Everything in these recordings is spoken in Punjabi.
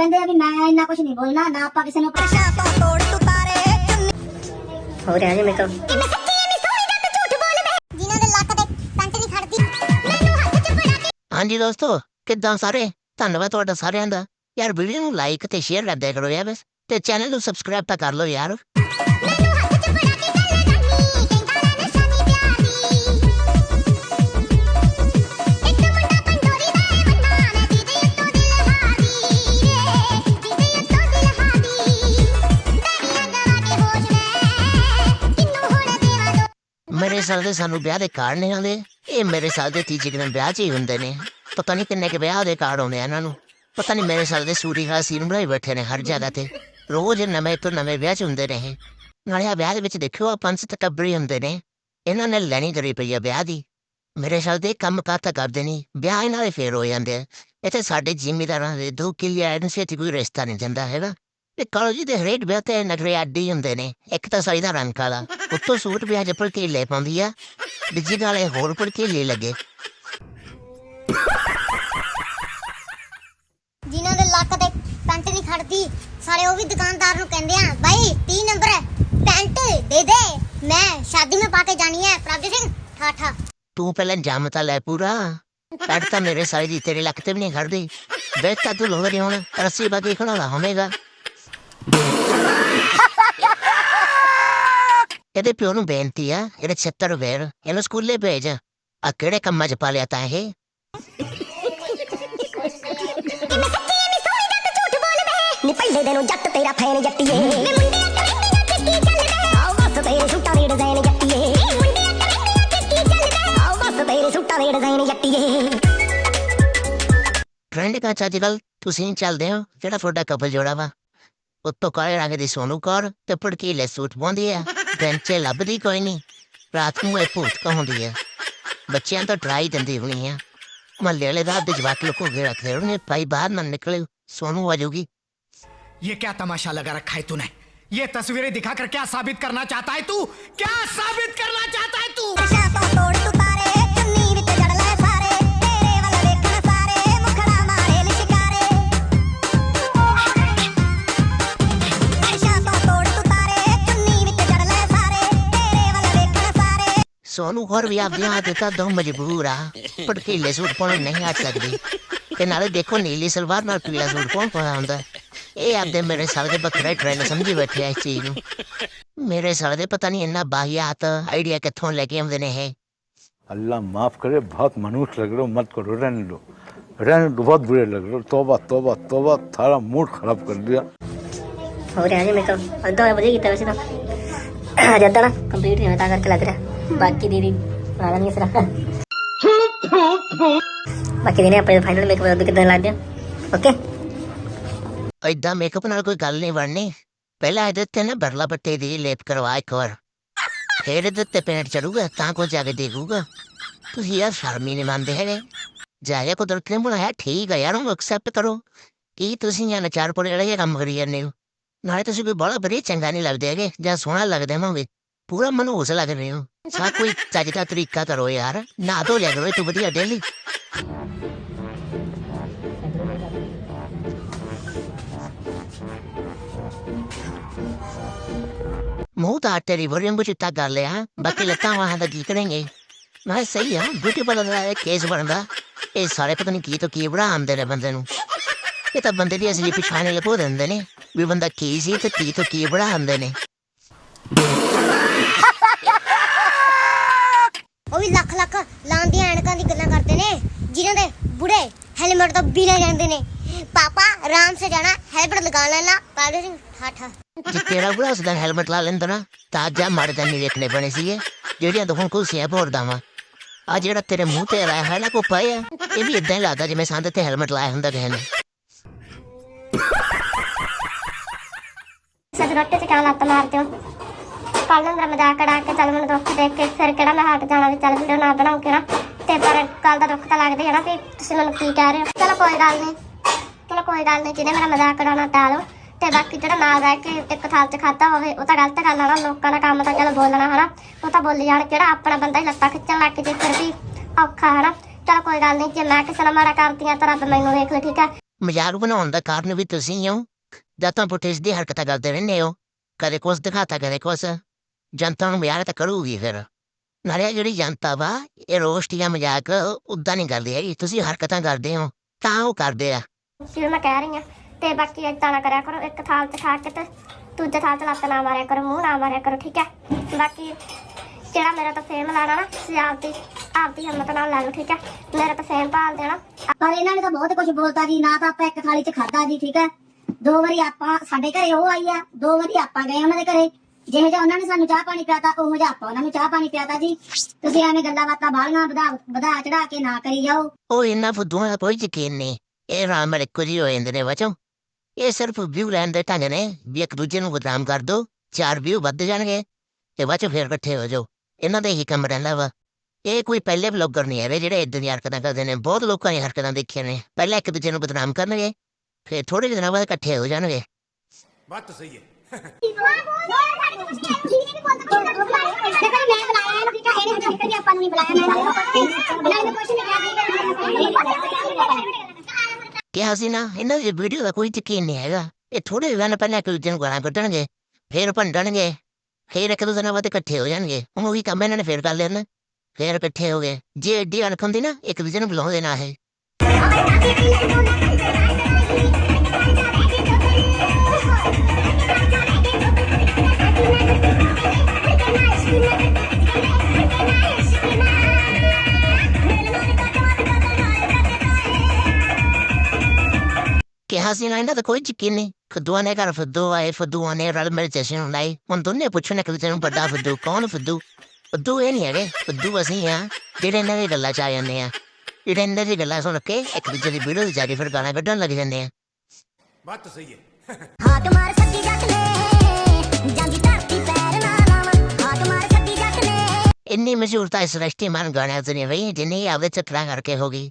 ਕਹਿੰਦੇ ਆ ਵੀ ਮੈਂ ਇੰਨਾ ਕੁਝ ਨਹੀਂ ਬੋਲਣਾ ਨਾ ਆਪਾਂ ਕਿਸੇ ਨੂੰ ਨਸ਼ਾ ਤੋਂ ਤੋੜ ਤੂੰ ਤਾਰੇ ਚੁੰਨੀ ਹੋ ਰਿਹਾ ਜੀ ਮੇਰੇ ਤੋਂ ਮੈਂ ਸੱਚੀ ਨਹੀਂ ਸੋਹਣੀ ਤੇ ਝੂਠ ਬੋਲਦੇ ਜਿਨ੍ਹਾਂ ਦੇ ਲੱਕ ਤੇ ਪੈਂਟ ਨਹੀਂ ਖੜਦੀ ਮੈਨੂੰ ਹੱਥ 'ਚ ਫੜਾ ਕੇ ਹਾਂਜੀ ਦੋਸਤੋ ਕਿੱਦਾਂ ਸਾਰੇ ਧੰਨਵਾਦ ਤੁਹਾਡਾ ਸਾਰਿਆਂ ਦਾ ਯਾਰ ਵੀਡੀਓ ਨੂੰ ਲਾਈਕ ਤੇ ਸ਼ੇਅਰ ਕਰ ਦਿਆ ਕਰੋ ਯਾਰ ਬਸ ਤੇ ਚੈਨਲ ਨੂੰ ਸਬਸਕ੍ਰਾਈਬ ਤਾਂ ਕਰ ਲਓ ਯਾਰ ਮੇਰੇ ਸਾਲ ਦੇ ਸਾਨੂੰ ਵਿਆਹ ਦੇ ਕਾਰਡ ਨਹੀਂ ਆਉਂਦੇ। ਇਹ ਮੇਰੇ ਸਾਲ ਦੇ ਤੀਜੇ ਦਿਨ ਵਿਆਹ 'ਚ ਹੀ ਹੁੰਦੇ ਨੇ। ਪਤਾ ਨਹੀਂ ਕਿੰਨੇ ਕੇ ਵਿਆਹ ਦੇ ਕਾਰਡ ਆਉਂਦੇ ਆ ਇਹਨਾਂ ਨੂੰ। ਪਤਾ ਨਹੀਂ ਮੇਰੇ ਸਾਲ ਦੇ ਸੂਰੀ ਖਾਸ ਸੀਨ ਬਣਾਈ ਬੈਠੇ ਨੇ ਹਰ ਜਗ੍ਹਾ ਤੇ। ਰੋਜ਼ ਨਵੇਂ ਤੋਂ ਨਵੇਂ ਵਿਆਹ 'ਚ ਹੁੰਦੇ ਰਹੇ। ਨਾਲੇ ਆ ਵਿਆਹ ਦੇ ਵਿੱਚ ਦੇਖਿਓ ਆ ਪੰਜ ਸੱਤ ਟੱਬਰ ਹੁੰਦੇ ਨੇ। ਇਹਨਾਂ ਨੇ ਲੈਣੀ ਕਰੀ ਪਈ ਆ ਵਿਆਹ ਦੀ। ਮੇਰੇ ਸਾਲ ਦੇ ਕੰਮ ਕਾਰ ਤਾਂ ਕਰਦੇ ਨਹੀਂ। ਵਿਆਹ ਇਹਨਾਂ ਦੇ ਫੇਰ ਹੋ ਜਾਂਦੇ ਆ। ਇੱਥੇ ਸਾਡੇ ਜ਼ਿਮੀਦਾਰਾਂ ਦੇ ਦੋ ਕਿਲਿਆ ਆਏ ਨੇ ਕੋਈ ਰਿਸ਼ਤਾ ਨਹੀਂ ਜਾਂਦਾ ਹੈਗਾ। ਤੇ ਕਾਲਜ ਦੇ ਹਰੇਕ ਵਿਆਹ ਤੇ ਨਗਰੇ ਆਡੀ ਹੁੰਦੇ ਨੇ। ਇੱਕ ਤਾਂ ਸਾਈ ਦਾ ਰੰਗ ਕਾਲਾ ਉੱਤੋਂ ਸੂਟ ਵੀ ਅੱਜ ਭਲਕੇ ਲੈ ਪਾਉਂਦੀ ਆ ਦੂਜੀ ਨਾਲੇ ਹੋਰ ਭਲਕੇ ਲੈ ਲੱਗੇ। ਜਿਨ੍ਹਾਂ ਦੇ ਲੱਕ ਤੇ ਪੈਂਟ ਨਹੀਂ ਖੜਦੀ ਸਾਰੇ ਉਹ ਵੀ ਦੁਕਾਨਦਾਰ ਨੂੰ ਕਹਿੰਦੇ ਆ ਭਾਈ 30 ਨੰਬਰ ਪੈਂਟ ਦੇ ਦੇ ਮੈਂ ਸ਼ਾਦੀ में ਪਾ ਕੇ ਜਾਣੀ ਹੈ ਪ੍ਰਭਜੀਤ ਸਿੰਘ ਠਾਠਾ ਤੂੰ ਪਹਿਲਾਂ ਜੰਮ ਤਾਂ ਲੈ ਪੂਰਾ ਪੈਂਟ ਤਾਂ ਮੇਰੇ ਸਾਈ ਦੀ ਤੇਰੇ ਲੱਕ ਤੇ ਵੀ ਨਹੀਂ ਖੜਦੀ। ਵੇਖ ਤਾਂ ਤੂੰ ਲੋਹਰੀ ਹੁਣ ਰੱਸੀ ਬਾਕੀ ਖੜਾਉਣਾ ਹੋਵੇਗਾ। ਇਹਦੇ ਪਿਓ ਨੂੰ ਬੇਨਤੀ ਆ ਇਹਦੇ 76 ਵੇਰ ਇਹਨੂੰ ਸਕੂਲੇ ਭੇਜ ਆ ਕਿਹੜੇ ਕੰਮਾਂ 'ਚ ਪਾ ਲਿਆ ਤਾਂ ਇਹ ਨੀ ਪਹਿਲੇ ਦਿਨੋਂ ਜੱਟ ਤੇਰਾ ਫੈਨ ਜੱਟੀਏ ਆਓ ਬਸ ਤੇਰੇ ਸੂਟਾਂ ਦੇ ਡਿਜ਼ਾਈਨ ਜੱਟੀਏ ਆਓ ਬਸ ਤੇਰੇ ਸੂਟਾਂ ਦੇ ਡਿਜ਼ਾਈਨ ਜੱਟੀਏ ਟ੍ਰੈਂਡ ਕਾ ਅੱਜ ਕੱਲ ਤੁਸੀਂ ਚੱਲਦੇ ਹੋ ਜਿਹੜਾ ਤੁਹਾਡਾ ਕਪਲ ਜੋੜਾ ਵਾ ਉੱਤੋਂ ਕਾਲੇ ਰੰਗ ਦੀ ਸੋਨੂ ਕੌਰ ਤੇ ਭੜਕੀਲੇ ਸੂਟ ਪਾਉਂਦੀ ਆ ਬੈਂਚੇ ਲੱਭਦੀ ਕੋਈ ਨਹੀਂ ਰਾਤ ਨੂੰ ਇਹ ਭੂਤ ਕਹਾਉਂਦੀ ਆ ਬੱਚਿਆਂ ਤੋਂ ਡਰਾਈ ਦਿੰਦੀ ਹੋਣੀ ਆ ਮਹੱਲੇ ਵਾਲੇ ਰਾਤ ਦੇ ਜਵਾਕ ਲੁਕੋ ਕੇ ਰੱਖਦੇ ਹੋਣੇ ਭਾਈ ਬਾਹਰ ਨਾ ਨਿਕਲੇ ਸੋਨੂ ਆ ਜਾਊਗੀ ये क्या तमाशा लगा रखा है तूने ये तस्वीरें दिखाकर क्या साबित करना चाहता है तू क्या साबित करना चाहता है तू ਸਾਰੇ ਸੋਨੂ ਹੋਰ ਵੀ ਆਪਦੇ ਹੱਥ ਤਾਂ ਦੋ ਮਜਬੂਰ ਆ ਭੜਕੀਲੇ ਸੂਟ ਪਾਉਣ ਨੂੰ ਨਹੀਂ ਹਟ ਸਕਦੀ ਤੇ ਨਾਲੇ ਦੇਖੋ ਨੀਲੀ ਸਲਵਾਰ ਨਾਲ ਪੀਲਾ ਸੂਟ ਕੌਣ ਪਾਉਂਦਾ ਹੁੰਦਾ ਇਹ ਆਪਦੇ ਮੇਰੇ ਸਾਲ ਦੇ ਬੱਕਰਾ ਟ੍ਰੈਂਡ ਸਮਝੀ ਬੈਠੇ ਆ ਇਸ ਚੀਜ਼ ਨੂੰ ਮੇਰੇ ਸਾਲ ਦੇ ਪਤਾ ਨਹੀਂ ਇੰਨਾ ਬਾਹਿਆਤ ਆਈਡੀਆ ਕਿੱਥੋਂ ਲੈ ਕੇ ਆਉਂਦੇ ਨੇ ਇਹ अल्लाह माफ करे बहुत मनुष्य लग रहे हो मत करो रहने दो रहने दो बहुत बुरे लग रहे हो तोबा तोबा तोबा थारा मूड खराब कर दिया ਹੋ ਰਿਹਾ ਜੀ ਮੇਰੇ ਤੋਂ ਅੱਧਾ ਵਧੀਆ ਕੀਤਾ ਵੈਸੇ ਤਾਂ ਅੱਜ ਅੱਧਾ ਨਾ ਕੰਪਲੀਟ ਨਹੀਂ ਹੋਇਆ ਤਾਂ ਕਰਕੇ ਲੱਗ ਰਿਹਾ ਬਾਕੀ ਦੀਦੀ ਆ ਨਹੀਂ ਸਰਾ ਬਾਕੀ ਦੀਨੇ ਆਪਣੇ ਫਾਈਨਲ ਮੇਕਅਪ ਉਹਦੇ ਕਿਦਾਂ ਲੱਗ ਗਿਆ ਓਕੇ ਏਦਾਂ ਮੇਕਅਪ ਨਾਲ ਕੋਈ ਗੱਲ ਨਹੀਂ ਬਣਨੀ ਪਹਿਲਾਂ ਇਹਦੇ ਤੇ ਨਾ ਬਰਲਾ ਪੱਤੇ ਦੀ ਲੇਪ ਕਰਵਾ ਇੱਕ ਵਾਰ ਫਿਰ ਇਹਦੇ ਤੇ ਪੇਂਟ ਚੜੂਗਾ ਤਾਂ ਕੋਈ ਜਾ ਕੇ ਦੇਖੂਗਾ ਤੁਸੀਂ ਯਾਰ ਸ਼ਰਮੀ ਹੀ ਨਹੀਂ ਮੰਨਦੇ ਹੈਗੇ ਜਾਇਆ ਕੁਦਰਤ ਨੇ ਬਣਾਇਆ ਠੀਕ ਆ ਯਾਰ ਉਹ ਐਕਸੈਪਟ ਕਰੋ ਕੀ ਤੁਸੀਂ ਯਾਰ ਨਚਾਰ ਪੜੇ ਵਾਲੇ ਕੰਮ ਕਰੀ ਜਾਂਦੇ ਹੋ ਨਾਲੇ ਤੁਸੀਂ ਕੋਈ ਬੜਾ ਵਧੀਆ ਚੰਗਾ ਨਹੀਂ ਲੱਗਦੇ ਹੈਗੇ ਜਾਂ ਸੋਹਣਾ ਲੱਗਦੇ ਹੋਵੋਗੇ ਪੂਰਾ ਮਨਹੂਸ ਲੱਗ ਰਹੇ ਹੋ ਸਾ ਕੋਈ ਚੱਜ ਦਾ ਤਰੀਕਾ ਕਰੋ ਯਾਰ। ਨਾ ਧੋ ਲਿਆ ਕਰੋ ਤੂੰ ਵਧੀਆ ਡੇਲੀ। ਮੂੰਹ ਤਾਂ ਤੇਰੀ ਵਰਿੰਗ ਵਿੱਚ ਤਾਂ ਕਰ ਲਿਆ ਬਾਕੀ ਲੱਤਾਂ ਵਾਹਾਂ ਦਾ ਕੀ ਕਰਾਂਗੇ? ਮੈਂ ਸਹੀ ਆ ਬਿਊਟੀ ਪਾਰਲਰ ਦਾ ਇਹ ਕੇਸ ਬਣਦਾ। ਇਹ ਸਾਰੇ ਪਤਾ ਨਹੀਂ ਕੀ ਤੋਂ ਕੀ ਬਣਾ ਆਂਦੇ ਨੇ ਬੰਦੇ ਨੂੰ। ਇਹ ਤਾਂ ਬੰਦੇ ਦੀ ਅਸਲੀ ਪਛਾਣ ਲਪੋ ਦਿੰਦੇ ਨੇ, ਵੀ ਬੰਦਾ ਕੀ ਸੀ ਤੇ ਕੀ ਤੋਂ ਕੀ ਬਣਾ ਆਂਦੇ ਨੇ ਉਹ ਵੀ ਲੱਖ ਲੱਖ ਲਾਂਦੀਆਂ ਐਨਕਾਂ ਦੀ ਗੱਲਾਂ ਕਰਦੇ ਨੇ ਜਿਨ੍ਹਾਂ ਦੇ ਬੁੜੇ ਹੈਲਮਟ ਤੋਂ ਬਿਨਾਂ ਜਾਂਦੇ ਨੇ। ਪਾਪਾ ਆਰਾਮ ਸੇ ਜਾਣਾ ਹੈਲਮਟ ਲਗਾ ਲੈਣਾ। ਪ੍ਰਭਜੀਤ ਸਿੰਘ ਠਾਠਾ ਜੇ ਤੇਰਾ ਬੁੜਾ ਉਸ ਦਿਨ ਹੈਲਮਟ ਲਾ ਲੈਂਦਾ ਨਾ ਤਾਂ ਅੱਜ ਆ ਮਾੜੇ ਦਿਨ ਨਹੀਂ ਵੇਖਣੇ ਬਣੇ ਸੀਗੇ। ਜਿਹੜੀਆਂ ਤਾਂ ਹੁਣ ਕੁਲਸੀਆਂ ਭੋਰਦਾ ਵਾਂ ਆ ਜਿਹੜਾ ਤੇਰੇ ਮੂੰਹ ਤੇ ਲਾਇਆ ਹੈ ਨਾ ਕੋ ਪਾਇਆ ਇਹ ਵੀ ਇਦਾਂ ਹੀ ਲੱਗਦਾ ਜਿਵੇਂ ਸੰਦ ਤੇ ਹੈਲਮਟ ਲਾਇਆ ਹੁੰਦਾ ਕਿਸੇ ਨੇ। ਰੋਟੀ ਚ ਕਿਉਂ ਲੱਤ ਮਾਰਦੇ ਹੋ? ਕੱਲ ਨੂੰ ਮੇਰਾ ਮਜ਼ਾਕ ਕੜਾ ਕੇ ਚੱਲ ਮੈਨੂੰ ਦੁੱਖ ਦੇਖ ਕੇ ਫਿਰ ਕਿਹੜਾ ਮੈਂ ਹਟ ਜਾਣਾ ਵੀ ਚੱਲ ਵੀਡੀਓ ਨਾ ਬਣਾਉ ਕਿਹੜਾ ਤੇ ਪਰ ਕੱਲ ਦਾ ਦੁੱਖ ਤਾਂ ਲੱਗਦਾ ਹੈ ਨਾ ਵੀ ਤੁਸੀਂ ਮੈਨੂੰ ਕੀ ਕਹਿ ਰਹੇ ਹੋ। ਚਲੋ ਕੋਈ ਗੱਲ ਨਹੀਂ। ਚਲੋ ਕੋਈ ਗੱਲ ਨਹੀਂ ਜਿਹਨੇ ਮੇਰਾ ਮਜ਼ਾਕ ਕਰਾਉਣਾ ਟਾਲੋ ਤੇ ਬਾਕੀ ਜਿਹੜਾ ਨਾਲ ਰਹਿ ਕੇ ਇੱਕ ਥਾਲ 'ਚ ਖਾਦਾ ਹੋਵੇ, ਉਹ ਤਾਂ ਗਲਤ ਗੱਲ ਆ ਨਾ। ਲੋਕਾਂ ਦਾ ਕੰਮ ਤਾਂ ਚਲੋ ਬੋਲਣਾ ਹਨਾ। ਉਹ ਤਾਂ ਬੋਲੀ ਜਾਣ ਕਿਹੜਾ ਆਪਣਾ ਬੰਦਾ ਹੀ ਲੱਤਾਂ ਖਿੱਚਣ ਲੱਗ ਜੇ, ਫਿਰ ਵੀ ਔਖਾ ਹਨਾ। ਚਲੋ ਕੋਈ ਗੱਲ ਨਹੀਂ, ਜੇ ਮੈਂ ਕਿਸੇ ਨਾਲ ਮਾੜਾ ਕਰਦੀ ਤਾਂ ਰੱਬ ਮੈਨੂੰ ਵੇਖ ਲੈ, ਠੀਕ ਹੈ ਮਜ਼ਾਕ ਬਣਾਉਣ ਦਾ ਕਾਰਨ ਵੀ ਤੁਸੀਂ ਹੋ ਜਦ ਤਾਂ ਦੀ ਹਰਕਤਾਂ ਕਰਦੇ ਰਹਿੰਦੇ ਹੋ। ਕਦੇ ਕੁਛ ਦਿਖਾਤਾ, ਕਦੇ ਕੁਛ। ਜਨਤਾ ਨੂੰ ਮਜ਼ਾਕ ਤਾਂ ਕਰੂਗੀ ਫਿਰ। ਨਾਲੇ ਜਿਹੜੀ ਜਨਤਾ ਵਾ ਇਹ ਰੋਸਟੀਆਂ ਮਜ਼ਾਕ ਉਦਾਂ ਨਹੀਂ ਕਰਦੇ ਹੈਗੀ। ਤੁਸੀਂ ਹਰਕਤਾਂ ਕਰਦੇ ਹੋ ਤਾਂ ਉਹ ਕਰਦੇ ਆ। ਜਿਵੇਂ ਮੈਂ ਕਹਿ ਰਹੀ ਹਾਂ ਤੇ ਬਾਕੀ ਏਦਾਂ ਨਾ ਕਰਿਆ ਕਰੋ ਇੱਕ ਥਾਲ 'ਚ ਖਾ ਕੇ ਤੇ ਦੂਜੇ ਥਾਲ 'ਚ ਲੱਤ ਨਾ ਮਾਰਿਆ ਕਰੋ ਮੂੰਹ ਨਾ ਮਾਰਿਆ ਕਰੋ ਠੀਕ ਹੈ? ਬਾਕੀ ਜਿਹੜਾ ਮੇਰਾ ਤਾਂ ਫੇਮ ਲਾਣਾ ਨਾ ਤੁਸੀਂ ਆਪਦੀ ਆਪਦੀ ਹਿੰਮਤ ਨਾਲ ਲੈ ਲਓ ਠੀਕ ਹੈ? ਮੇਰਾ ਤਾਂ ਫੇਮ ਭਾਲ ਦੇਣਾ। ਪਰ ਇਹਨਾਂ ਨੇ ਤਾਂ ਬਹੁਤ ਕੁਝ ਬੋਲਤਾ ਜੀ ਨਾ ਤਾਂ ਆਪਾਂ ਇੱਕ ਥਾਲੀ 'ਚ ਖਾਦਾ ਜੀ ਠੀਕ ਹੈ? ਦੋ ਵਾਰੀ ਆਪਾਂ ਸਾਡੇ ਘਰੇ ਉਹ ਆਈ ਆ ਦੋ ਵਾਰੀ ਆਪਾਂ ਗਏ ਉਹਨਾਂ ਦੇ ਘਰੇ। ਜਿਵੇਂ ਜਿਹਾ ਉਹਨਾਂ ਨੇ ਸਾਨੂੰ ਚਾਹ ਪਾਣੀ ਪਿਆਤਾ ਉਹ ਜਿਹਾ ਆਪਾਂ ਉਹਨਾਂ ਨੂੰ ਚਾਹ ਪਾਣੀ ਪਿਆਤਾ ਜੀ। ਤੁਸੀਂ ਐਵੇਂ ਗੱਲਾਂ ਬਾਤਾਂ ਬਾਹਲੀਆਂ ਵਧਾ ਵਧਾ ਚੜਾ ਕੇ ਨਾ ਕਰੀ ਜਾਓ। ਉਹ ਇਹਨਾਂ ਫੁੱਦੂਆਂ ਦਾ ਕੋਈ ਯਕੀਨ ਨਹੀਂ। ਇਹ ਰਾਮ ਵਾਲੇ ਕੁਝ ਹੋ ਜਾਂਦੇ ਨੇ ਵਚੋ। ਇਹ ਸਿਰਫ ਵਿਊ ਲੈਣ ਦੇ ਢੰਗ ਨੇ ਵੀ ਇੱਕ ਦੂਜੇ ਨੂੰ ਬਦਨਾਮ ਕਰ ਦੋ ਚਾਰ ਵਿਊ ਵੱਧ ਜਾਣਗੇ ਤੇ ਵਚੋ ਫੇਰ ਇਕੱਠੇ ਹੋ ਜਾਓ। ਇਹਨਾਂ ਦੇ ਹੀ ਕੰਮ ਰਹਿੰਦਾ ਵਾ। ਇਹ ਕੋਈ ਪਹਿਲੇ ਬਲੌਗਰ ਨਹੀਂ ਹੈ ਜਿਹੜੇ ਇਦਾਂ ਦੀਆਂ ਹਰਕਤਾਂ ਕਰਦੇ ਨੇ। ਬਹੁਤ ਲੋਕਾਂ ਦੀਆਂ ਹਰਕਤਾਂ ਦੇਖੀਆਂ ਨੇ। ਪਹਿਲਾਂ ਇੱਕ ਦੂਜੇ ਨੂੰ ਬਦਨਾਮ ਕਰਨਗੇ ਫੇਰ ਥੋੜੇ ਦਿਨਾਂ ਬਾਅਦ ਇਕੱਠੇ ਹੋ ਜਾਣਗੇ। ਬਾਤ ਸਹੀ ਹੈ। ਕਿਹਾ ਸੀ ਨਾ ਇਹਨਾਂ ਦੀ ਵੀਡੀਓ ਦਾ ਕੋਈ ਯਕੀਨ ਨਹੀਂ ਹੈਗਾ ਇਹ ਥੋੜੇ ਦਿਨ ਪਹਿਲਾਂ ਇੱਕ ਦੂਜੇ ਨੂੰ ਗਾਲਾਂ ਕੱਢਣਗੇ ਫਿਰ ਭੰਡਣਗੇ ਫੇਰ ਇੱਕ ਦੂਜੇ ਨਾਲ ਬਾਅਦ ਇਕੱਠੇ ਹੋ ਜਾਣਗੇ ਉਹ ਵੀ ਕੰਮ ਇਹਨਾਂ ਨੇ ਫੇਰ ਕਰ ਲੈਣਾ ਫੇਰ ਇਕੱਠੇ ਹੋ ਗਏ ਜੇ ਏਡੀ ਅਣਖ ਹੁੰਦੀ ਨਾ ਇੱਕ ਦੂਜੇ ਨੂੰ ਬੁਲਾਉਂਦੇ ਨਾ ਇਹ ሐሲናና ተቆጭኪኒ ፍዱዋኔ ጋር ፍዱ አይ ፍዱዋኔ ራል ሜዲቴሽን ላይ ወንዶኔ ፑቹኔ ከብቸኑ በዳ ፍዱ ਕੌਣ ፍዱ ਫੁੱਦੂ ਇਹ ਨਹੀਂ ਹੈਗੇ ਫੁੱਦੂ ਅਸੀਂ ਆ ਜਿਹੜੇ ਇਹਨਾਂ ਗੱਲਾਂ ਚ ਆ ਜਾਂਦੇ ਆ ਜਿਹੜੇ ਇਹਨਾਂ ਦੀ ਗੱਲਾਂ ਸੁਣ ਕੇ ਇੱਕ ਦੂਜੇ ਦੀ ਵੀਡੀਓ ਜਾ ਫਿਰ ਗਾਣਾ ਕੱਢਣ ਲੱਗ ਜਾਂਦੇ ਆ ਬਾਤ ਤਾਂ ਸਹੀ ਹੈ ਹਾਕ ਮਾਰ ਸੱਗੀ ਜੱਟ ਨੇ ਜਾਂਦੀ ਧਰਤੀ ਪੈਰ ਨਾ ਲਾਵਾਂ ਹਾਕ ਮਾਰ ਸੱਗੀ ਜੱਟ ਨੇ ਇੰਨੀ ਮਸ਼ਹੂਰ ਤਾਂ ਇਸ ਰਸ਼ਤੀ ਮਾਨ ਗਾਣਾ ਤੇ ਵਈ ਜਿੰਨੀ ਆਵੇ ਚੱਕਰਾਂ ਕਰਕੇ ਹੋ ਗਈ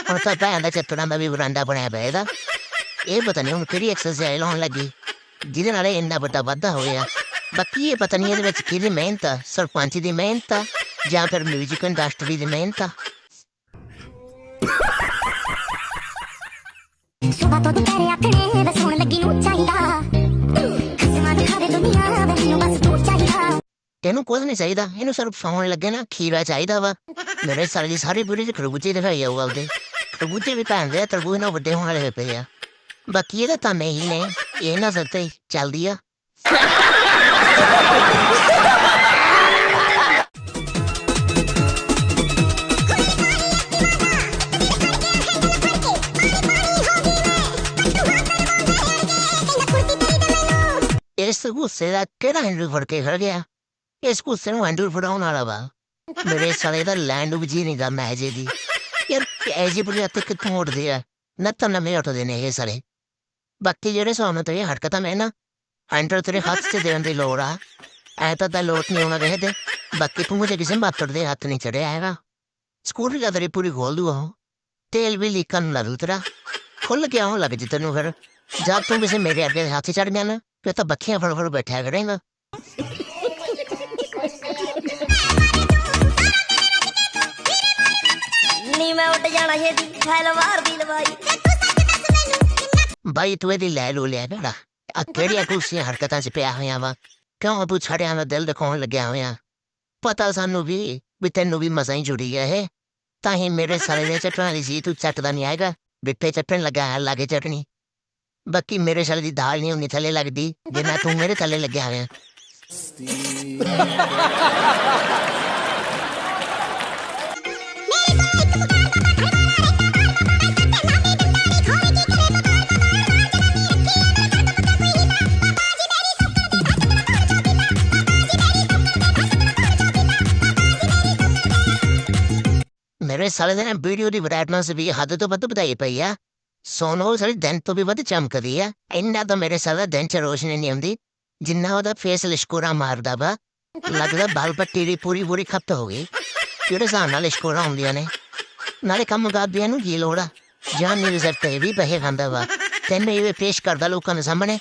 ਹੁਣ ਤਾਂ ਭੈਣ ਦਾ ਚੱਤਣਾ ਮੈਂ ਵੀ ਬਰਾਂਡਾ ਬਣਾਇਆ ਪਏਗਾ ਇਹ ਪਤਾ ਨਹੀਂ ਹੁਣ ਕਿਹੜੀ ਐਕਸਰਸਾਈਜ਼ ਲਾਉਣ ਲੱਗੀ ਜਿਹਦੇ ਨਾਲ ਇਹ ਇੰਨਾ ਵੱਡਾ ਵਾਧਾ ਹੋਇਆ ਬਾਕੀ ਇਹ ਪਤਾ ਨਹੀਂ ਇਹਦੇ ਵਿੱਚ ਕਿਹਦੀ ਮਿਹਨਤ ਆ ਸਰਪੰਚ ਦੀ ਮਿਹਨਤ ਆ ਜਾਂ ਫਿਰ ਮਿਊਜ਼ਿਕ ਇੰਡਸਟਰੀ ਦੀ ਮਿਹਨਤ ਆ ਸੁਬਾ ਤੋਂ ਦੁਪਹਿਰੇ ਆਥਣੇ ਵੇ ਸੌਣ ਲੱਗੀ ਨੂੰ ਚਾਹੀਦਾ ਖਸਮਾਂ ਦੇ ਖਾਵੇ ਦੁਨੀਆ ਮੈਨੂੰ ਬਸ ਤੂੰ ਚਾਹੀਦਾ ਇਹਨੂੰ ਕੁਝ ਨਹੀਂ ਚਾਹੀਦਾ ਇਹਨੂੰ ਸਿਰਫ ਸੌਣ ਲੱਗੇ ਨਾ ਖੀਰਾ ਚਾਹੀਦਾ ਵਾ ਮੇਰੇ ਸਾਲ ਦੀ ਸਾਰੀ ਪੂਰੀ ਚ ਖਰਬੂਜੇ ਦਿਖਾਈ ਆਊਗਾ ਉਹਦੇ ਖਰਬੂਜੇ ਵੀ ਭੈਣ ਦੇ ਤਰਬੂਜ ਨਾਲ ਵੱਡੇ ਹੋਣ ਵਾਲੇ ਹੋਏ ਪਏ ਆ ਬਾਕੀ ਇਹਦਾ ਤਾਂ ਨਹੀਂ ਨੇ ਇਹ ਨਾ ਸੱਤੇ ਚੱਲਦੀ ਆ ਇਸ ਗੁੱਸੇ ਦਾ ਕਿਹੜਾ ਹੈਂਡਲ ਫੜ ਕੇ ਖੜ ਗਿਆ ਇਸ ਗੁੱਸੇ ਨੂੰ ਹੈਂਡਲ ਫੜਾਉਣ ਵਾਲਾ ਵਾ ਮੇਰੇ ਸਾਲੇ ਦਾ ਲੈਂਡ ਉਬਜੀ ਨਹੀਂ ਦਾ ਮੈਜੇ ਦੀ ਯਾਰ ਐਜੀ ਬੁਰੀ ਹੱਥ ਕਿੱਥੋਂ ਉੱਠਦੇ ਆ ਨਾ ਤਾਂ ਬਾਕੀ ਜਿਹੜੇ ਸਾਹਮਣੇ ਤੇ ਹਰਕਤਾਂ ਮੈਂ ਨਾ ਹੈਂਡਲ ਤੇਰੇ ਹੱਥ 'ਚ ਦੇਣ ਦੀ ਲੋੜ ਆ ਐ ਤਾਂ ਤਾਂ ਲੋਟ ਨਹੀਂ ਹੋਣਾ ਰਹਦੇ ਬਾਕੀ ਤੂੰ ਮੁਝੇ ਕਿਸੇ ਮਾਤਰ ਦੇ ਹੱਥ ਨਹੀਂ ਚੜਿਆ ਹੈਗਾ ਸਕੂਟਰ ਦਾ ਤੇਰੀ ਪੂਰੀ ਖੋਲ ਦੂ ਤੇਲ ਵੀ ਲੀਕਣ ਲੱਗ ਤੇਰਾ ਖੁੱਲ ਗਿਆ ਹੋ ਲੱਗ ਜੀ ਤੈਨੂੰ ਫਿਰ ਜਦ ਤੂੰ ਕਿਸੇ ਮੇਰੇ ਅੱਗੇ ਹੱਥ ਚੜ ਗਿਆ ਨਾ ਫਿਰ ਤਾਂ ਬੱਖੀਆਂ ਫੜ ਫੜ ਬੈਠਿਆ ਕਰੇਂਗਾ ਨੀ ਮੈਂ ਉੱਡ ਜਾਣਾ ਛੇਤੀ ਫੈਲ ਮਾਰਦੀ ਲਵਾਈ ਬਾਈ ਤੂੰ ਇਹਦੀ ਲੈ ਲੋ ਲਿਆ ਬੇੜਾ ਆ ਕਿਹੜੀਆਂ ਕੁਰਸੀਆਂ ਹਰਕਤਾਂ 'ਚ ਪਿਆ ਹੋਇਆ ਵਾ ਕਿਉਂ ਤੂੰ ਛੜਿਆਂ ਦਾ ਦਿਲ ਦਿਖਾਉਣ ਲੱਗਿਆ ਹੋਇਆ ਪਤਾ ਸਾਨੂੰ ਵੀ ਵੀ ਤੈਨੂੰ ਵੀ ਮਜ਼ਾ ਹੀ ਜੁੜੀ ਗਿਆ ਇਹ ਤਾਂ ਹੀ ਮੇਰੇ ਸਾਲੇ ਦੇ ਚਟਣਾ ਦੀ ਸੀ ਤੂੰ ਚੱਟਦਾ ਨਹੀਂ ਆਏਗਾ ਬਿੱਟੇ ਚੱਟਣ ਲੱਗਾ ਹੈ ਲਾਗੇ ਚਟਣੀ ਬਾਕੀ ਮੇਰੇ ਸਾਲੇ ਦੀ ਦਾਲ ਨਹੀਂ ਹੁੰਦੀ ਥੱਲੇ ਲੱਗਦੀ ਜਿੰਨਾ ਤੂੰ ਮੇਰੇ ਥੱਲੇ ਲੱਗਿਆ ਹੋਇਆ ਮੇਰੇ ਸਾਲੇ ਦੇ ਨਾ ਵੀਡੀਓ ਦੀ ਬ੍ਰਾਈਟਨੈਸ ਵੀ ਹੱਦ ਤੋਂ ਵੱਧ ਵਧਾਈ ਪਈ ਆ ਸੋਨੋ ਸਾਡੀ ਦਿਨ ਤੋਂ ਵੀ ਇੰਨਾ ਤਾਂ ਮੇਰੇ ਸਾਲੇ ਦਾ ਰੋਸ਼ਨੀ ਨਹੀਂ ਆਉਂਦੀ ਜਿੰਨਾ ਉਹਦਾ ਫੇਸ ਲਿਸ਼ਕੋਰਾ ਮਾਰਦਾ ਵਾ ਲੱਗਦਾ ਬਾਲ ਪੱਟੀ ਦੀ ਪੂਰੀ ਪੂਰੀ ਖਪਤ ਹੋ ਗਈ ਕਿਹੜੇ ਹਿਸਾਬ ਨਾਲ ਲਿਸ਼ਕੋਰਾ ਹੁੰਦੀਆਂ ਨੇ ਨਾਲੇ ਕੰਮ ਕਰਦਿਆਂ ਨੂੰ ਕੀ ਲੋੜ ਆ ਜਾਨ ਨਹੀਂ ਰਿਜ਼ਰਵ ਤੇ ਵੀ ਪੈਸੇ ਖਾਂਦਾ ਵਾ ਤੈਨੂੰ ਇਹ ਪੇਸ਼ ਕਰਦਾ ਲੋਕਾਂ ਦੇ ਸਾਹਮਣੇ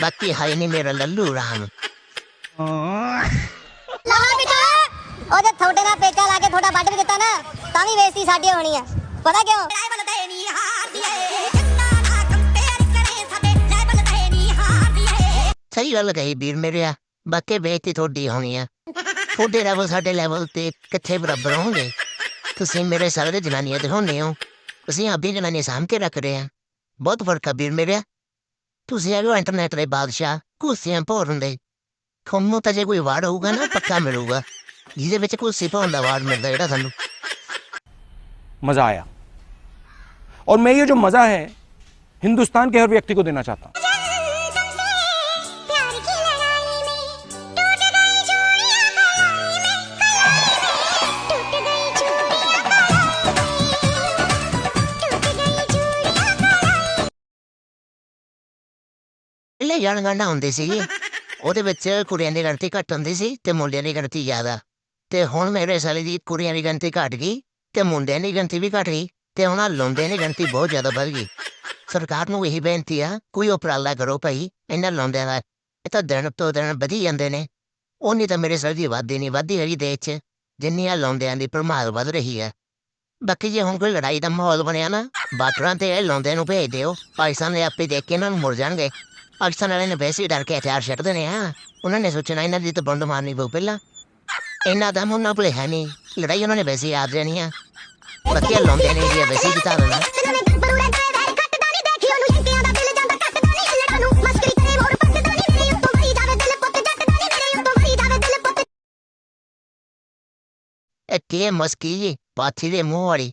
ਬਾਕੀ ਹਾਈ ਨਹੀਂ ਮੇਰਾ ਲੱਲੂ ਰਾਮ ਲਾ ਉਹ ਜੇ ਤੁਹਾਡੇ ਨਾਲ ਪੇਚਾ ਲਾ ਕੇ ਤੁਹਾਡਾ ਵੱਢ ਵੀ ਦਿੱਤਾ ਨਾ ਤਾਂ ਵੀ ਬੇਇੱਜ਼ਤੀ ਸਾਡੀ ਹੋਣੀ ਆ। ਪਤਾ ਕਿਉਂ? ਸਹੀ ਗੱਲ ਕਹੀ ਵੀਰ ਮੇਰੇ ਬਾਕੀ ਬੇਇੱਜ਼ਤੀ ਤੁਹਾਡੀ ਹੋਣੀ ਆ। ਤੁਹਾਡੇ ਲੈਵਲ ਸਾਡੇ ਲੈਵਲ ਤੇ ਕਿੱਥੇ ਬਰਾਬਰ ਹੋਣਗੇ? ਤੁਸੀਂ ਮੇਰੇ ਸਾਰੇ ਜਨਾਨੀਆਂ ਦਿਖਾਉਂਦੇ ਹੋ। ਤੁਸੀਂ ਆਪਣੀ ਜਨਾਨੀ ਸਾਹਮ ਕੇ ਰੱਖ ਰਹੇ ਆ। ਬਹੁਤ ਫ਼ਰਕ ਆ ਵੀਰ ਮੇਰੇ ਤੁਸੀਂ ਆਇਓ ਇੰਟਰਨੈਟ ਦੇ ਬਾਦਸ਼ਾਹ ਕੁਸਿਆਂ ਭੋਰਨ ਦੇ ਤੁਹਾਨੂੰ ਤਾਂ ਜੇ ਕੋਈ ਵਾਰ ਹੋਊਗਾ ਨਾ ਪੱਕਾ ਮਿਲੂਗਾ। ਜਿਹਦੇ ਵਿੱਚ ਕੁਰਸੀ ਪਾਉਣ ਦਾ ਵਾਰ ਮਿਲਦਾ ਜਿਹੜਾ ਤੁਹਾਨੂੰ मज़ा आया और मैं ये जो मज़ा है हिंदुस्तान के हर व्यक्ति को देना चाहता हूँ प्यार की लड़ाई में टूट गई चूड़ियां कलाई में टूट गई चूड़ियां टूट गई चूड़ियां ਪਹਿਲੇ ਜਨਗਣਨਾ ਹੁੰਦੀ ਸੀਗੀ ਉਹਦੇ ਵਿੱਚ ਕੁੜੀਆਂ ਦੀ ਗਿਣਤੀ ਘੱਟ ਹੁੰਦੀ ਸੀ ਤੇ ਮੁੰਡਿਆਂ ਦੀ ਗਿਣਤੀ ਜ਼ਿਆਦਾ ਤੇ ਹੁਣ ਮੇਰੇ ਸਾਲੇ ਦੀ ਕੁੜੀਆਂ ਦੀ ਗਿਣਤੀ ਘੱਟ ਗਈ ਤੇ ਮੁੰਡਿਆਂ ਦੀ ਗਿਣਤੀ ਵੀ ਘੱਟ ਗਈ ਤੇ ਉਹਨਾਂ ਲੌਂਡਿਆਂ ਦੀ ਗਿਣਤੀ ਬਹੁਤ ਜ਼ਿਆਦਾ ਵੱਧ ਗਈ। ਸਰਕਾਰ ਨੂੰ ਇਹੀ ਬੇਨਤੀ ਆ, ਕੋਈ ਉਪਰਾਲਾ ਕਰੋ ਭਾਈ, ਇਹਨਾਂ ਲੌਂਡਿਆਂ ਦਾ। ਇਹ ਤਾਂ ਦਿਨ ਤੋਂ ਦਿਨ ਵਧੀ ਜਾਂਦੇ ਨੇ। ਉਹ ਨਹੀਂ ਤਾਂ ਮੇਰੇ ਸਾਲੇ ਦੀ ਵਾਦੀ ਨਹੀਂ ਵਾਦੀ ਹੈਗੀ ਦੇਸ਼ 'ਚ ਜਿੰਨੀ ਆ ਲੌਂਡਿਆਂ ਦੀ ਪ੍ਰਮਾਦ ਵੱਧ ਰਹੀ ਹੈ। ਬਾਕੀ ਜੇ ਹੁਣ ਕੋਈ ਲੜਾਈ ਦਾ ਮਾਹੌਲ ਬਣਿਆ ਨਾ ਬਾਟਰਾਂ ਤੇ ਇਹ ਲੌਂਡਿਆਂ ਨੂੰ ਭੇਜ ਦਿਓ, ਪਾਕਿਸਤਾਨ ਦੇ ਆਪੇ ਦੇਖ ਕੇ ਇਹਨਾਂ ਨੂੰ ਮੁੜ ਜਾਣਗੇ। ਪਾਕਿਸਤਾਨ ਵਾਲੇ ਨੇ ਵੈਸੇ ਹੀ ਡਰ ਕੇ ਹਥਿਆਰ ਛੱਡਦੇ ਨੇ ਆ। ਉਹਨਾਂ ਨੇ ਸੋਚਣਾ ਇਹਨਾਂ ਦੀ ਤਾਂ ਬੰਦ ਮਾਰਨੀ ਪਊ ਪਹਿਲਾਂ। ਇਹਨਾਂ ਦਾ ਮੁੰਨਾ ਭਲੇ ਹੈ ਨਹੀਂ ਲੜਾਈ ਉਹਨਾਂ ਨੇ ਵੈਸੇ ਯਾਦ ਰਹਿਣੀ ਆ ਬਾਕੀ ਲਾਉਂਦੇ ਨੇ ਜੀ ਵੈਸੇ ਹੀ ਜਿਤਾ ਦੇਣਾ ਬਰੂਲੇ ਇਹ ਕੀ ਮਸਕੀ ਜੀ ਪਾਥੀ ਦੇ ਮੂੰਹ ਵਾਲੀ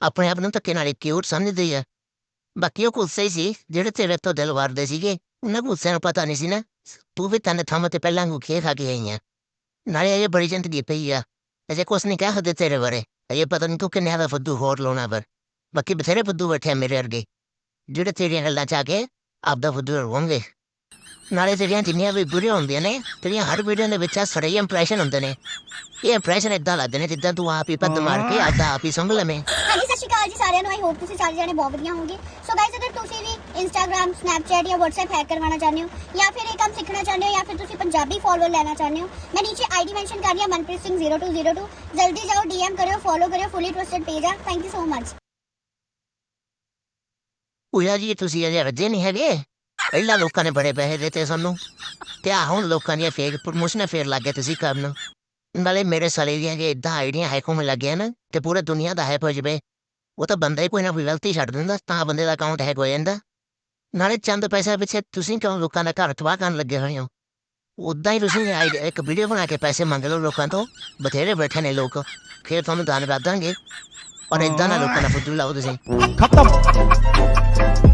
ਆਪਣੇ ਆਪ ਨੂੰ ਧੱਕੇ ਨਾਲ ਕਿਊਟ ਸਮਝਦੀ ਆ ਬਾਕੀ ਉਹ ਗੁੱਸੇ ਸੀ ਜਿਹੜੇ ਤੇਰੇ ਤੋਂ ਦਿਲ ਵਾਰਦੇ ਸੀਗੇ ਉਹਨਾਂ ਗੁੱਸੇ ਨੂੰ ਪਤਾ ਨਹੀਂ ਸੀ ਨਾ ਤੂੰ ਵੀ ਤਨ ਥਾਂ ਤੇ ਪਹਿਲਾਂ ਗੁੱਖੇ ਖਾ ਕੇ ਆਈ ਆ ਨਾਲੇ ਇਹ ਬੜੀ ਜ਼ਿੰਦਗੀ ਪਈ ਆ ਅਜੇ ਕੁਛ ਨਹੀਂ ਕਹਿ ਸਕਦੇ ਤੇਰੇ ਬਾਰੇ ਅਜੇ ਪਤਾ ਨਹੀਂ ਤੂੰ ਕਿੰਨੇ ਦਾ ਫੁੱਦੂ ਹੋਰ ਲਾਉਣਾ ਪਰ ਬਾਕੀ ਬਥੇਰੇ ਫੁੱਦੂ ਬੈਠੇ ਆ ਮੇਰੇ ਅਰਗੇ ਜਿਹੜੇ ਤੇਰੀਆਂ ਗੱਲਾਂ ਚ ਆ ਕੇ ਆਪਦਾ ਫੁੱਦੂ ਰਵਾਂਗੇ ਨਾਲੇ ਤੇਰੀਆਂ ਜਿੰਨੀਆਂ ਵੀ ਬੁਰੀਆਂ ਹੁੰਦੀਆਂ ਨੇ ਤੇਰੀਆਂ ਹਰ ਵੀਡੀਓ ਦੇ ਵਿੱਚ ਸੜੇ ਇੰਪ੍ਰੈਸ਼ਨ ਹੁੰਦੇ ਨੇ ਇਹ ਇੰਪ੍ਰੈਸ਼ਨ ਇਦਾਂ ਲੱਗਦੇ ਨੇ ਜਿੱਦਾਂ ਤੂੰ ਆਪ ਹੀ ਪੱਦ ਮਾਰ ਕੇ ਆਦਾ ਆਪ ਹੀ ਸੰਭ ਲਵੇਂ ਹਾਂਜੀ ਸਤਿ ਸ਼੍ਰੀ ਅਕਾਲ ਜੀ ਸਾਰਿਆਂ ਨੂੰ ਆਈ ਹੋਪ ਤੁਸੀਂ ਸਾਰੇ ਜਾਣੇ ਬਹੁਤ ਵਧੀਆ ਹੋਵੋਗੇ ਸੋ ਗਾਇਸ ਅਗਰ ਤੁਸੀਂ ਵੀ ਇੰਸਟਾਗ੍ਰam ਸਨੈਪਚੈਟ ਜਾਂ WhatsApp ਹੈਕ ਕਰਵਾਉਣਾ ਚਾਹੁੰਦੇ ਹੋ ਜਾਂ ਫਿਰ ਇਹ ਕੰਮ ਸਿੱਖਣਾ ਚਾਹੁੰਦੇ ਹੋ ਜਾਂ ਫਿਰ ਤੁਸੀਂ ਪੰਜਾਬੀ ਫੋਲੋਅਰ ਲੈਣਾ ਚਾਹੁੰਦੇ ਹੋ ਮੈਂ ਨੀਚੇ ਆਈਡੀ ਮੈਂਸ਼ਨ ਕਰ ਰਹੀ ਹਾਂ ਮਨਪ੍ਰੀਤ ਸਿੰਘ 0202 ਜਲਦੀ ਜਾਓ ਡੀਐਮ ਕਰਿਓ ਫੋਲੋ ਕਰਿਓ ਫੁੱਲੀ ਟਰਸਟਡ ਪੇਜ ਆ ਥੈਂਕ ਯੂ ਸੋ ਮਚ ਉਇਆ ਜੀ ਤੁਸੀਂ ਅਜੇ ਰੱਜੇ ਨਹੀਂ ਹੈਗੇ ਪਹਿਲਾਂ ਲੋਕਾਂ ਨੇ ਬੜੇ ਪੈਸੇ ਦਿੱਤੇ ਸਾਨੂੰ ਤੇ ਆ ਹੁਣ ਲੋਕਾਂ ਦੀਆਂ ਫੇਕ ਪ੍ਰਮੋਸ਼ਨਾਂ ਫੇਰ ਲੱਗ ਗਏ ਤੁਸੀਂ ਕਰਨ। ਨਾਲੇ ਮੇਰੇ ਸਾਲੇ ਦੀਆਂ ਜੇ ਇਦਾਂ ਆਈਡੀਆਂ ਹੈਕੋਂ ਮੇ ਲੱਗਿਆ ਨਾ ਤੇ ਪੂਰੇ ਦੁਨੀਆ ਦਾ ਹੈਕ ਹੋ ਜਵੇ, ਉਹ ਤਾਂ ਬੰਦਾ ਹੀ ਕੋਈ ਨਾ ਕੋਈ ਗਲਤੀ ਛੱਡ ਦਿੰਦਾ ਤਾਂ ਬੰਦੇ ਦਾ ਅਕਾਊਂਟ ਹੈਕ ਹੋ ਜਾਂਦਾ। ਨਾਲੇ ਚੰਦ ਪੈਸੇ ਪਿੱਛੇ ਤੁਸੀਂ ਕਿਉਂ ਲੋਕਾਂ ਦਾ ਘਰ ਤਬਾਹ ਕਰਨ ਲੱਗੇ ਹੋਏ ਹੋ? ਉਦਾਂ ਹੀ ਤੁਸੀਂ ਆਈਡੀ ਇੱਕ ਵੀਡੀਓ ਬਣਾ ਕੇ ਪੈਸੇ ਮੰਗ ਲਓ ਲੋਕਾਂ ਤੋਂ, ਬਥੇਰੇ ਬੈਠੇ ਨੇ ਲੋਕ, ਫਿਰ ਤੁਹਾਨੂੰ ਧੰਨਵਾਦ ਦਾਂਗੇ। ਔਰ ਇਦਾਂ ਨਾ ਲੋਕਾਂ ਦਾ ਫੁੱਦੂ ਲਾਓ ਤੁਸੀਂ। ਖਤਮ।